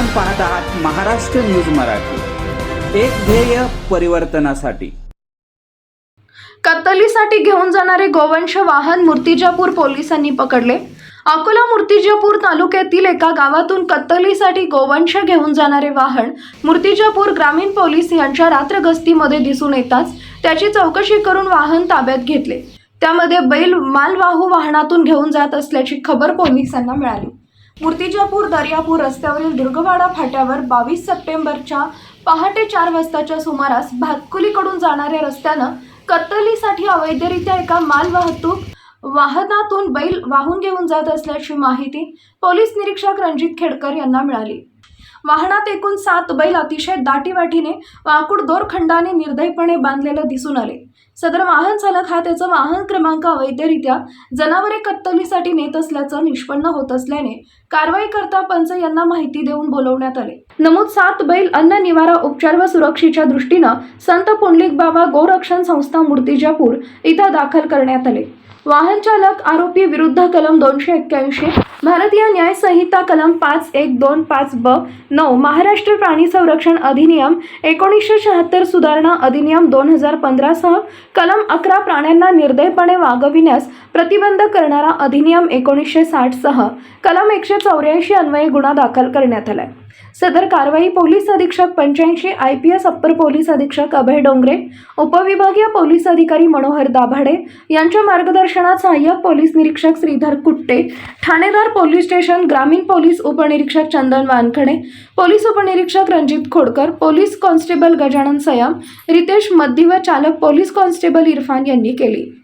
आपण पाहत आहात महाराष्ट्र न्यूज मराठी. एक ध्येय परिवर्तनासाठी. कत्तलीसाठी घेऊन जाणारे गोवंश वाहन मूर्तिजापूर पोलिसांनी पकडले. अकोला मूर्तिजापूर तालुक्यातील एका गावातून कत्तलीसाठी गोवंश घेऊन जाणारे वाहन मूर्तिजापूर ग्रामीण पोलीस यांच्या रात्र गस्तीमध्ये दिसून येताच त्याची चौकशी करून वाहन ताब्यात घेतले. त्यामध्ये बैल मालवाहू वाहनातून घेऊन जात असल्याची खबर पोलिसांना मिळाली. मूर्तिजापूर दर्यापूर रस्त्यावरील दुर्गवाडा फाट्यावर बावीस सप्टेंबरच्या पहाटे चार वाजताच्या सुमारास भातकुलीकडून जाणाऱ्या रस्त्यानं कत्तलीसाठी अवैधरित्या एका मालवाहतूक वाहनातून बैल वाहून घेऊन जात असल्याची माहिती पोलीस निरीक्षक रणजित खेडकर यांना मिळाली. वाहनात एकूण सात बैल अतिशय दाटीवाटीने वाकुड दोरखंडाने निर्दयपणे बांधलेलं दिसून आले. सदर वाहन चालक हा त्याचा वाहन क्रमांक अवैधरित्या जनावरे कत्तलीसाठी नेत असल्याचं निष्पन्न होत असल्याने कारवाई करता पंच यांना माहिती देऊन बोलवण्यात आले. नमूद सात बैल अन्न निवारा उपचार व सुरक्षेच्या दृष्टीनं संत पुंडलिक बाबा गोरक्षण संस्था मूर्तिजापूर इथं दाखल करण्यात आले. वाहन चालक आरोपी विरुद्ध कलम दोनशे एक्क्याऐंशी भारतीय न्याय संहिता कलम पाच एक दोन पाच ब नऊ महाराष्ट्र प्राणी संरक्षण अधिनियम एकोणीसशे शहात्तर सुधारणा अधिनियम दोन हजार पंधरासह कलम अकरा प्राण्यांना निर्दयपणे वागविण्यास प्रतिबंध करणारा अधिनियम एकोणीसशे साठसह कलम एकशे चौऱ्याऐंशी अन्वये गुन्हा दाखल करण्यात आलाय. सदर कारवाई पोलीस अधीक्षक पंच्याऐंशी I P S upper police अधीक्षक अभय डोंगरे उपविभागीय पोलीस अधिकारी मनोहर दाभाडे यांच्या मार्गदर्शनात सहाय्यक पोलीस निरीक्षक श्रीधर कुट्टे ठाणेदार पोलीस स्टेशन ग्रामीण पोलीस उपनिरीक्षक चंदन वानखडे पोलीस उपनिरीक्षक रणजित खोडकर पोलीस कॉन्स्टेबल गजानन सयाम रितेश मद्दी व चालक पोलीस कॉन्स्टेबल इरफान यांनी केली.